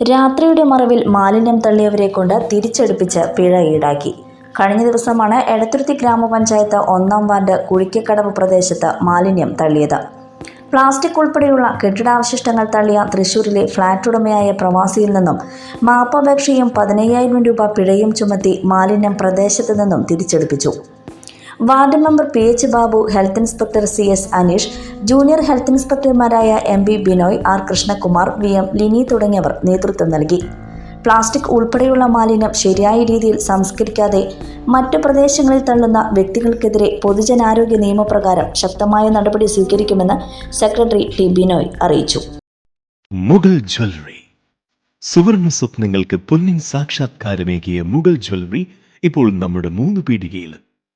രാത്രിയുടെ മറവിൽ മാലിന്യം തള്ളിയവരെ കൊണ്ട് തിരിച്ചെടുപ്പിച്ച് പിഴ ഈടാക്കി. കഴിഞ്ഞ ദിവസമാണ് എടത്തുരുത്തി ഗ്രാമപഞ്ചായത്ത് ഒന്നാം വാർഡ് കുഴിക്കക്കടവ് പ്രദേശത്ത് മാലിന്യം തള്ളിയത്. പ്ലാസ്റ്റിക് ഉൾപ്പെടെയുള്ള കെട്ടിടാവശിഷ്ടങ്ങൾ തള്ളിയ തൃശൂരിലെ ഫ്ളാറ്റ് ഉടമയായ പ്രവാസിയിൽ നിന്നും മാപ്പപേക്ഷയും പതിനയ്യായിരം രൂപ പിഴയും ചുമത്തി മാലിന്യം പ്രദേശത്ത് നിന്നും തിരിച്ചെടുപ്പിച്ചു. Ward member P H Babu health inspector C S Aneesh junior health ഇൻസ്പെക്ടർമാരായ M B Binoy R Krishnakumar V M Lini തുടങ്ങിയവർ നേതൃത്വം നൽകി. പ്ലാസ്റ്റിക് ഉൾപ്പെടെയുള്ള മാലിന്യം ശരിയായ രീതിയിൽ സംസ്കരിക്കാതെ മറ്റു പ്രദേശങ്ങളിൽ തള്ളുന്ന വ്യക്തികൾക്കെതിരെ പൊതുജനാരോഗ്യ നിയമപ്രകാരം ശക്തമായ നടപടി സ്വീകരിക്കുമെന്ന് സെക്രട്ടറി ടി ബിനോയ് അറിയിച്ചു. മുഗൾ ജ്വല്ലറി. സുവർണ സ്വപ്നങ്ങൾക്ക് പൊന്നിൻ സാക്ഷാത്കാരമേകിയ മുഗൾ ജ്വല്ലറി ഇപ്പോൾ നമ്മുടെ മൂന്ന് പീടികയിൽ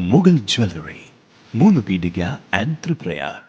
മുഗൾ ജ്വല്ലറി മൂന്ന് പീടിക ആൻഡ് ത്രിപ്രയാർ.